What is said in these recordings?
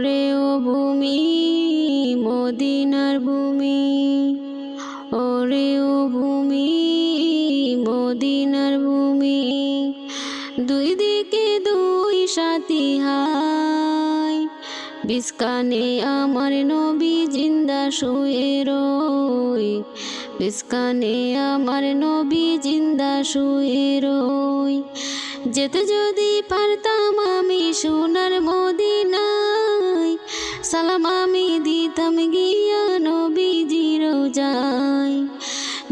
ওরে ও ভূমি, মদিনার ভূমি। ওরে ও ভূমি, মদিনার ভূমি। দুই দিকে দুই সাথী হাই। বিস্কানে আমার নবী জিন্দা শুয়ে রই। বিস্কানে আমার নবী জিন্দা শুয়ে রই। যেতে যদি পারতাম আমি সোনার মদিনায়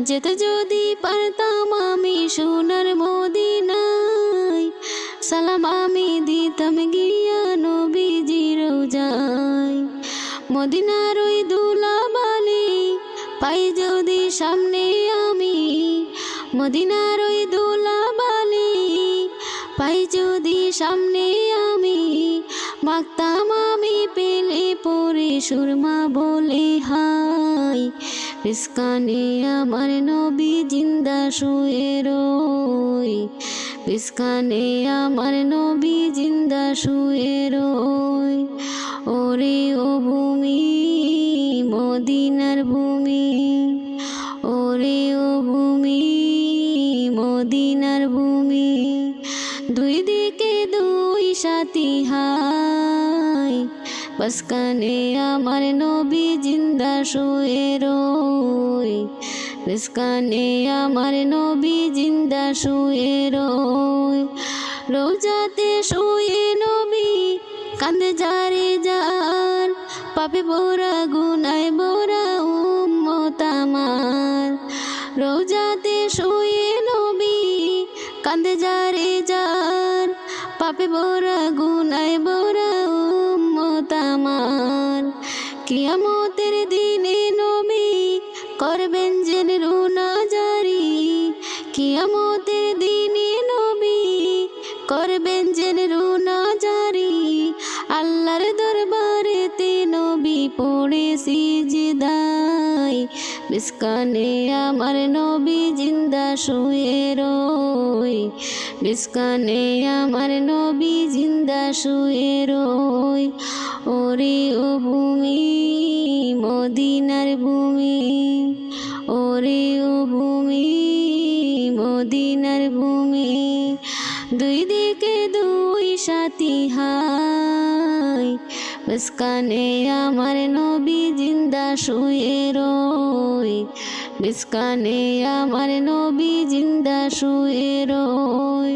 যেতে যদি পারতাম আমি সোনার মদিনায়, সালাম আমি দিতাম গিয়া নবীজির যাই মদিনার ওই দুলাবালি পাই যদি সামনে আমি, মদিনার ওই দুলাবালি পাই যদি সামনে আমি মাগতাম আমি পেলে পরে সুরমা বলে হাই পিসকানে আমার নবী জিন্দা শুয়ে রই। পিসকানে আমার নবী জিন্দা শুয়ে রই। ওরে ও ভূমি, মদিনার ভূমি, ওরে ও ভূমি, মদিনার ভূমি, দুই দিকে দুই সাথী হাই। বসকানে আমার নবী জিন্দা শুয়ে রই। বসকানে আমার নবী জিন্দা শুয়ে রোজাতে শুয়ে নবী কান্দে যারে যার। পাপে বোরা গুনায় বোরা উম্মত রোজাতে শুয়ে নবী কান্দে যারে যার। পাপে বোরা গুনায় বোরা উম্মত কিয়ামতের দিনে নবী করবেন যেন রুনা জারি। কিয়ামতের দিনে নবী করবেন যেন রুনা জারি। আল্লাহর দরবারেতে নবী পড়ে সিজদাই। বিস্কানে আমার নবী জিন্দা শুয়ে রই। বিস্কানে আমার নবী জিন্দা শুয়ে রই। ওরে ও ভূমি, মদিনার ভূমি। ওরে ও ভূমি, মদিনার ভূমি। দুই দিকে দুই সাথী হাই। বিস্কানে আমার নবী জিন্দা শুয়ে রই। বিস্কানে আমার নবী জিন্দা শুয়ে রই